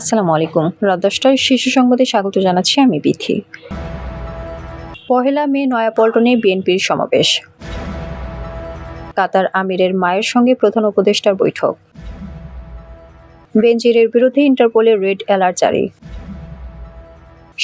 আসসালামু আলাইকুম। রাত দশটায় শিশু সংবাদে স্বাগত জানাচ্ছি আমি বিথি। পহেলা মে নয়াপল্টনে বিএনপির সমাবেশ। কাতার আমিরের মায়ের সঙ্গে প্রধান উপদেষ্টার বৈঠক। বেনজিরের বিরুদ্ধে ইন্টারপোলের রেড অ্যালার্ট জারি।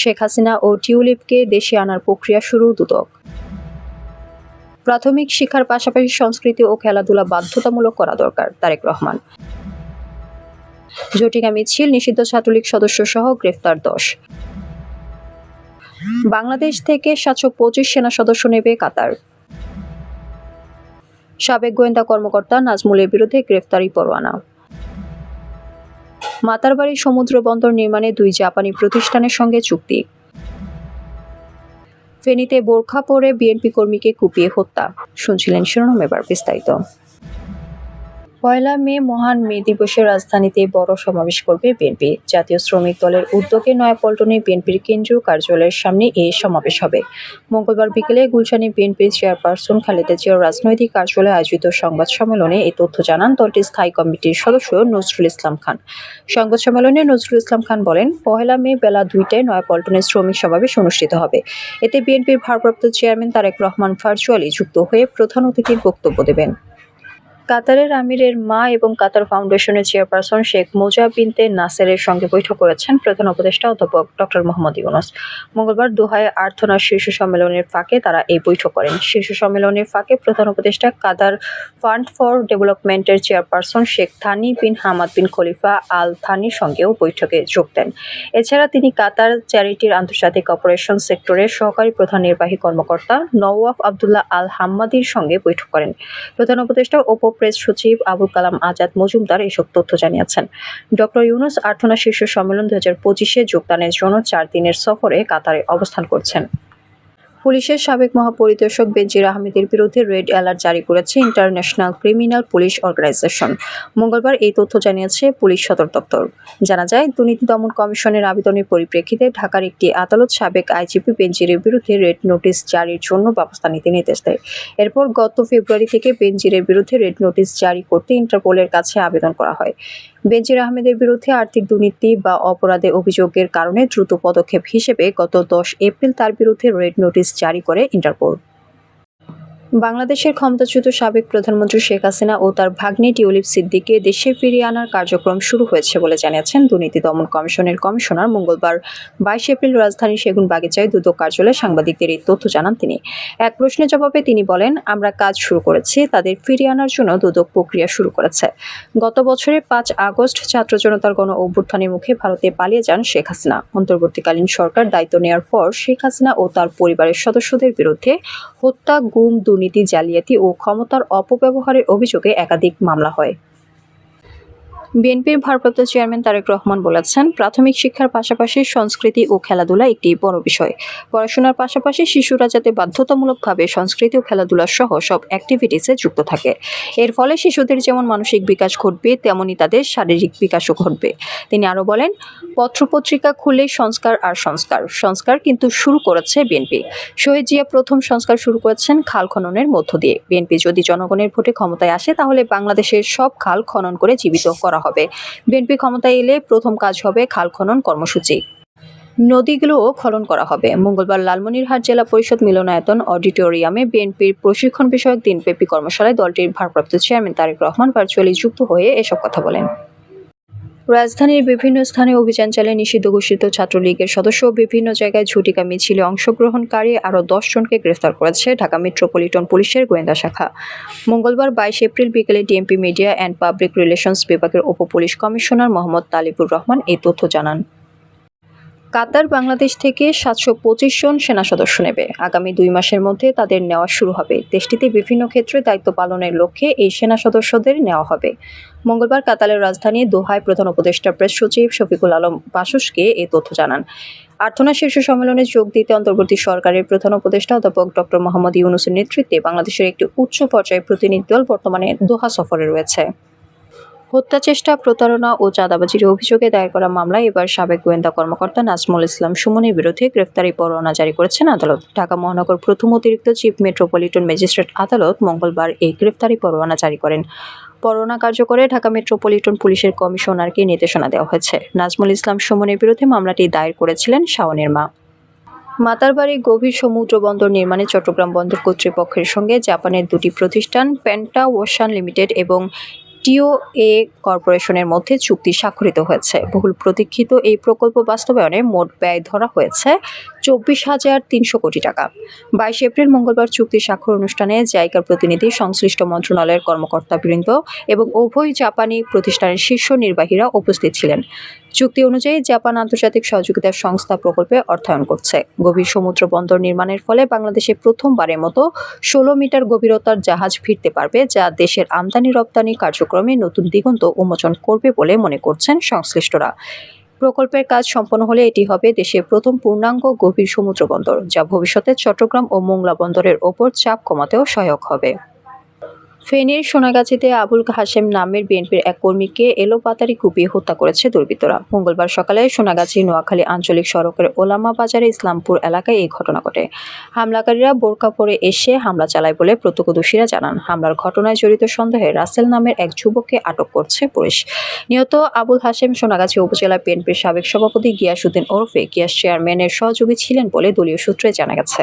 শেখ হাসিনা ও টিউলিপকে দেশে আনার প্রক্রিয়া শুরু দুদক। প্রাথমিক শিক্ষার পাশাপাশি সংস্কৃতি ও খেলাধুলা বাধ্যতামূলক করা দরকার, তারেক রহমান। জটিকা মিছিল নিষিদ্ধ ছাত্রলীগ সদস্য সহ গ্রেফতার দশ। বাংলাদেশ থেকে সাতশো পঁচিশ সেনা সদস্য নেবে কাতার। সাবেক গোয়েন্দা কর্মকর্তা নাজমুলের বিরুদ্ধে গ্রেফতারি পরোয়ানা। মাতারবাড়ি সমুদ্র বন্দর নির্মাণে দুই জাপানি প্রতিষ্ঠানের সঙ্গে চুক্তি। ফেনীতে বোরখা পরে বিএনপি কর্মীকে কুপিয়ে হত্যা। শুনছিলেন শিরোনাম এবার বিস্তারিত। পয়লা মে মহান মে দিবসে রাজধানীতে বড় সমাবেশ করবে বিএনপি। জাতীয় শ্রমিক দলের উদ্যোগে নয়াপল্টনে বিএনপির কেন্দ্রীয় কার্যালয়ের সামনে এই সমাবেশ হবে। মঙ্গলবার বিকেলে গুলশানে বিএনপির চেয়ারপারসন খালেদা জিয়ার রাজনৈতিক কার্যালয়ে আয়োজিত সংবাদ সম্মেলনে এই তথ্য জানান দলটির স্থায়ী কমিটির সদস্য নজরুল ইসলাম খান। সংবাদ সম্মেলনে নজরুল ইসলাম খান বলেন পহেলা মে বেলা দুইটায় নয়াপল্টনে শ্রমিক সমাবেশ অনুষ্ঠিত হবে। এতে বিএনপির ভারপ্রাপ্ত চেয়ারম্যান তারেক রহমান ভার্চুয়ালি যুক্ত হয়ে প্রধান অতিথির বক্তব্য দেবেন। কাতারের আমিরের মা এবং কাতার ফাউন্ডেশনের চেয়ারপারসন শেখ মোজা বিনতে নাসেরের সঙ্গে বৈঠক করেছেন প্রধান উপদেষ্টা অধ্যাপক ডক্টর মোহাম্মদ ইউনুস। মঙ্গলবার দোহায় আর্থনা শীর্ষ সম্মেলনের ফাঁকে তারা এই বৈঠক করেন। শীর্ষ সম্মেলনের ফাঁকে প্রধান উপদেষ্টা কাতার ফান্ড ফর ডেভেলপমেন্টের chairperson Sheikh Thani bin Hamad bin Khalifa Al থানির সঙ্গেও বৈঠকে যোগ দেন। এছাড়া তিনি কাতার চ্যারিটির আন্তর্জাতিক অপারেশন সেক্টরের সহকারী প্রধান নির্বাহী কর্মকর্তা নওয়াফ আবদুল্লাহ আল হাম্মাদির সঙ্গে বৈঠক করেন। প্রধান উপদেষ্টা উপ প্রেস সচিব আবুল কালাম আজাদ মজুমদার এসব তথ্য জানিয়েছেন। ডক্টর ইউনুস আর্থনা শীর্ষ সম্মেলন দু হাজার পঁচিশে যোগদানের জন্য চার দিনের সফরে কাতারে অবস্থান করছেন। পুলিশের সাবেক মহাপরিদর্শক বেনজির আহমেদের বিরুদ্ধে রেড অ্যালার্ট জারি করেছে ইন্টারন্যাশনাল ক্রিমিনাল পুলিশ অর্গানাইজেশন। মঙ্গলবার এই তথ্য জানিয়েছে পুলিশ সদর দপ্তর। জানা যায়, দুর্নীতি দমন কমিশনের আবেদনের পরিপ্রেক্ষিতে ঢাকার একটি আদালত সাবেক আইজিপি বেনজিরের বিরুদ্ধে রেড নোটিশ জারির জন্য ব্যবস্থা নিতে নির্দেশ দেয়। এরপর গত ফেব্রুয়ারি থেকে বেনজিরের বিরুদ্ধে রেড নোটিশ জারি করতে ইন্টারপোলের কাছে আবেদন করা হয়। বেনজির আহমেদের বিরুদ্ধে আর্থিক দুর্নীতি বা অপরাধে অভিযোগের কারণে দ্রুত পদক্ষেপ হিসেবে গত দশ এপ্রিল তার বিরুদ্ধে রেড নোটিশ জারি করে ইন্টারপোল। বাংলাদেশের ক্ষমতাচ্যুত সাবেক প্রধানমন্ত্রী শেখ হাসিনা ও তার ভাগ্নি টিউলিপ সিদ্দিকে দেশে ফিরিয়ে আনার কার্যক্রম শুরু হয়েছে বলে জানিয়েছেন দুর্নীতি দমন কমিশনের কমিশনার মঙ্গলবার। বাইশ এপ্রিল রাজধানীর সেগুন বাগিচায় দুদক কার্যালয়ে সাংবাদিকদের এই তথ্য জানান তিনি। এক প্রশ্নের জবাবে তিনি বলেন, আমরা কাজ শুরু করেছি, তাদের ফিরিয়ে আনার জন্য দুদক প্রক্রিয়া শুরু করেছে। গত বছরের পাঁচ আগস্ট ছাত্র জনতার গণ অভ্যুত্থানের মুখে ভারতে পালিয়ে যান শেখ হাসিনা। অন্তর্বর্তীকালীন সরকার দায়িত্ব নেওয়ার পর শেখ হাসিনা ও তার পরিবারের সদস্যদের বিরুদ্ধে হত্যা, গুম, দুর্নীতি জালিয়াতি ও ক্ষমতার অপব্যবহারের অভিযোগে একাধিক মামলা হয়। বিএনপির ভারপ্রাপ্ত চেয়ারম্যান তারেক রহমান বলেছেন, প্রাথমিক শিক্ষার পাশাপাশি সংস্কৃতি ও খেলাধুলা একটি বড় বিষয়। পড়াশোনার পাশাপাশি শিশুরা যাতে বাধ্যতামূলকভাবে সংস্কৃতি ও খেলাধুলা সহ সব অ্যাক্টিভিটিসে যুক্ত থাকে। এর ফলে শিশুদের যেমন মানসিক বিকাশ ঘটবে, তেমনি তাদের শারীরিক বিকাশও ঘটবে। তিনি আরও বলেন, পত্রপত্রিকা খুলে সংস্কার আর সংস্কার সংস্কার কিন্তু শুরু করেছে বিএনপি। শহীদ জিয়া প্রথম সংস্কার শুরু করেছেন খাল খননের মধ্য দিয়ে। বিএনপি যদি জনগণের ভোটে ক্ষমতায় আসে, তাহলে বাংলাদেশের সব খাল খনন করে জীবিত করা হবে। বিএনপি ক্ষমতায় এলে প্রথম কাজ হবে খাল খনন কর্মসূচি। নদীগুলোও খনন করা হবে। মঙ্গলবার লালমনিরহাট জেলা পরিষদ মিলনায়তন অডিটোরিয়ামে বিএনপির প্রশিক্ষণ বিষয়ক দিনব্যাপী কর্মশালায় দলটির ভারপ্রাপ্ত চেয়ারম্যান তারেক রহমান ভার্চুয়ালি যুক্ত হয়ে এসব কথা বলেন। রাজধানীর বিভিন্ন স্থানে অভিযান চালিয়ে নিষিদ্ধ ঘোষিত ছাত্রলীগের সদস্য বিভিন্ন জায়গায় ঝুটিকা মিছিলে অংশগ্রহণকারী আরও দশ জনকে গ্রেফতার করেছে ঢাকা মেট্রোপলিটন পুলিশের গোয়েন্দা শাখা। মঙ্গলবার বাইশ এপ্রিল বিকেলে DMP media and public relations বিভাগের উপ পুলিশ কমিশনার মোহাম্মদ তালিবুর রহমান এই তথ্য জানান। কাতার বাংলাদেশ থেকে সাতশো পঁচিশ জন সেনা সদস্য নেবে। আগামী দুই মাসের মধ্যে তাদের নেওয়া শুরু হবে। দেশটিতে বিভিন্ন ক্ষেত্রে দায়িত্ব পালনের লক্ষ্যে এই সেনা সদস্যদের নেওয়া হবে। মঙ্গলবার কাতারের রাজধানী দোহায় প্রধান উপদেষ্টা প্রেস সচিব শফিকুল আলম বাসুসকে এই তথ্য জানান। আর্থনা শীর্ষ সম্মেলনে যোগ দিতে অন্তর্বর্তী সরকারের প্রধান উপদেষ্টা অধ্যাপক ডক্টর মোহাম্মদ ইউনুসের নেতৃত্বে বাংলাদেশের একটি উচ্চ পর্যায়ে প্রতিনিধি দল বর্তমানে দোহা সফরে রয়েছে। হত্যা চেষ্টা, প্রতারণা ও চাঁদাবাজির অভিযোগে দায়ের করা মামলায় এবার সাবেক গোয়েন্দা কর্মকর্তা নাজমুল ইসলাম সুমনের বিরুদ্ধে গ্রেফতারি পরোয়ানা জারি করেছেন আদালত। ঢাকা মহানগর প্রথম অতিরিক্ত চিফ মেট্রোপলিটন ম্যাজিস্ট্রেট আদালত মঙ্গলবার এই গ্রেফতারি পরোয়ানা জারি করেন। পরোয়ানা কার্যকরে ঢাকা মেট্রোপলিটন পুলিশের কমিশনারকে নির্দেশনা দেওয়া হয়েছে। নাজমুল ইসলাম সুমনের বিরুদ্ধে মামলাটি দায়ের করেছিলেন শাওনের মা। মাতারবাড়ি গভীর সমুদ্র বন্দর নির্মাণে চট্টগ্রাম বন্দর কর্তৃপক্ষের সঙ্গে জাপানের দুটি প্রতিষ্ঠান পেন্টা ওশান লিমিটেড এবং টিও এ কর্পোরেশনের মধ্যে চুক্তি স্বাক্ষরিত হয়েছে। বহুল প্রতীক্ষিত এই প্রকল্প বাস্তবায়নে মোট ব্যয় ধরা হয়েছে চব্বিশ হাজার তিনশো কোটি টাকা। বাইশ এপ্রিল মঙ্গলবার চুক্তি স্বাক্ষর অনুষ্ঠানে জায়গার প্রতিনিধি, সংশ্লিষ্ট মন্ত্রণালয়ের কর্মকর্তাবৃন্দ এবং উভয় জাপানি প্রতিষ্ঠানের শীর্ষ নির্বাহীরা উপস্থিত ছিলেন। চুক্তি অনুযায়ী জাপান আন্তর্জাতিক সহযোগিতা সংস্থা প্রকল্পে অর্থায়ন করছে। গভীর সমুদ্র বন্দর নির্মাণের ফলে বাংলাদেশে প্রথমবারের মতো ষোলো মিটার গভীরতার জাহাজ ফিরতে পারবে, যা দেশের আমদানি রপ্তানি কার্যক্রমে নতুন দিগন্ত উন্মোচন করবে বলে মনে করছেন সংশ্লিষ্টরা। প্রকল্পের কাজ সম্পন্ন হলে এটি হবে দেশের প্রথম পূর্ণাঙ্গ গভীর সমুদ্র বন্দর, যা ভবিষ্যতে চট্টগ্রাম ও মোংলা বন্দরের ওপর চাপ কমাতেও সহায়ক হবে। ফেনীর সোনাগাছিতে আবুল হাশেম নামের বিএনপির এক কর্মীকে এলোপাতারি কুপিয়ে হত্যা করেছে দুর্বৃত্তরা। মঙ্গলবার সকালে সোনাগাছি, নোয়াখালী আঞ্চলিক সড়কের ওলামা বাজারে ইসলামপুর এলাকায় এই ঘটনা ঘটে। হামলাকারীরা বোরকা পরে এসে হামলা চালায় বলে প্রত্যক্ষদর্শীরা জানান। হামলার ঘটনায় জড়িত সন্দেহে রাসেল নামের এক যুবককে আটক করছে পুলিশ। নিহত আবুল হাশেম সোনাগাছি উপজেলা বিএনপির সাবেক সভাপতি গিয়াসুদ্দিন ওরফে গিয়াস চেয়ারম্যানের সহযোগী ছিলেন বলে দলীয় সূত্রে জানা গেছে।